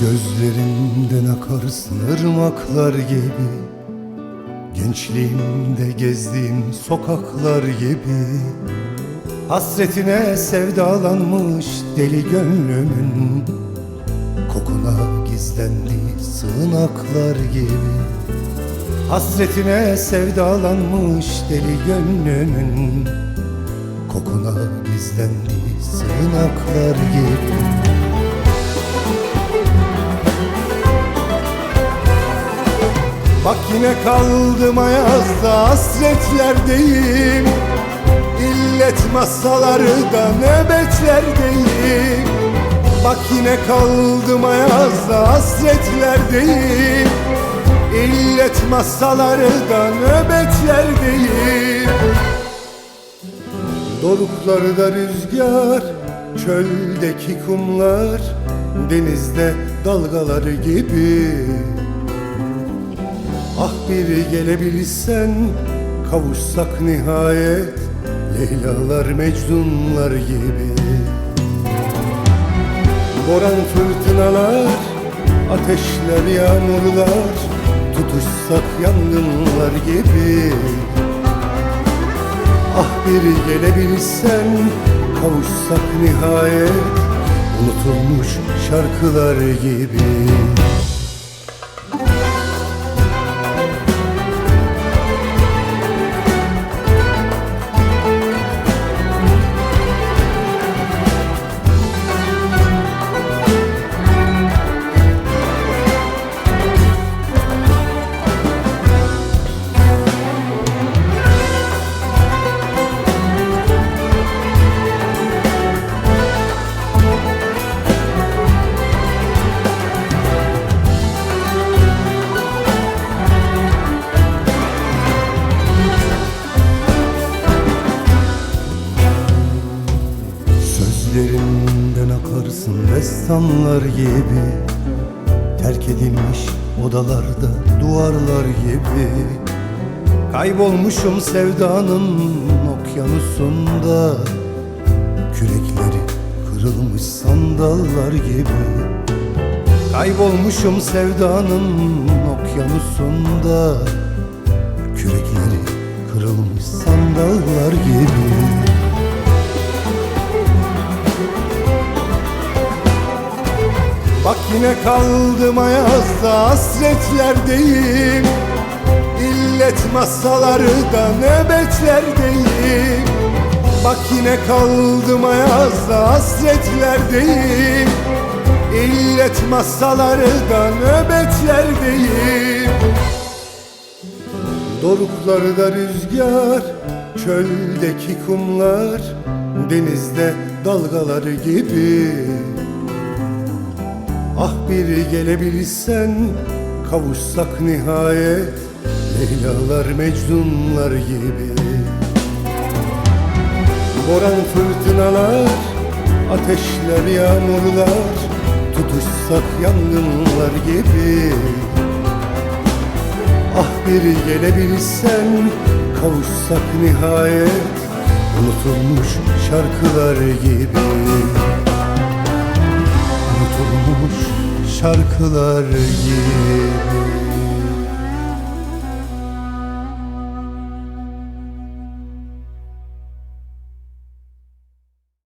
Gözlerinden akarsın ırmaklar gibi Gençliğimde gezdiğim sokaklar gibi. Hasretine sevdalanmış deli gönlümün Kokuna gizlendi sığınaklar gibi. Hasretine sevdalanmış deli gönlümün Kokuna gizlendi sığınaklar gibi Bak yine kaldım ayazda hasretlerdeyim. İllet masaları da nöbetlerdeyim. Bak yine kaldım ayazda hasretlerdeyim. İllet masaları da nöbetlerdeyim. Doruklarda rüzgar, çöldeki kumlar Denizde dalgaları gibi Ah bir gelebilsen kavuşsak nihayet. Leylalar Mecnunlar gibi. Boran fırtınalar, ateşler yağmurlar. Tutuşsak yangınlar gibi. Ah bir gelebilsen kavuşsak nihayet. Unutulmuş şarkılar gibi Sözlerinden akarsın destanlar gibi. Terk edilmiş odalarda duvarlar gibi. Kaybolmuşum sevdanın okyanusunda. Kürekleri kırılmış sandallar gibi. Kaybolmuşum sevdanın okyanusunda. Kürekleri kırılmış sandallar gibi Bak yine kaldım ayazda hasretlerdeyim. İllet masaları da nöbetlerdeyim. Bak yine kaldım ayazda hasretlerdeyim. İllet masaları da nöbetlerdeyim. Doruklarda rüzgar, çöldeki kumlar Denizde dalgaları gibi Ah bir gelebilsen kavuşsak nihayet. Leylalar Mecnunlar gibi. Boran fırtınalar, ateşler yağmurlar Tutuşsak yangınlar gibi. Ah bir gelebilsen kavuşsak nihayet. Unutulmuş şarkılar gibi şarkılar gibi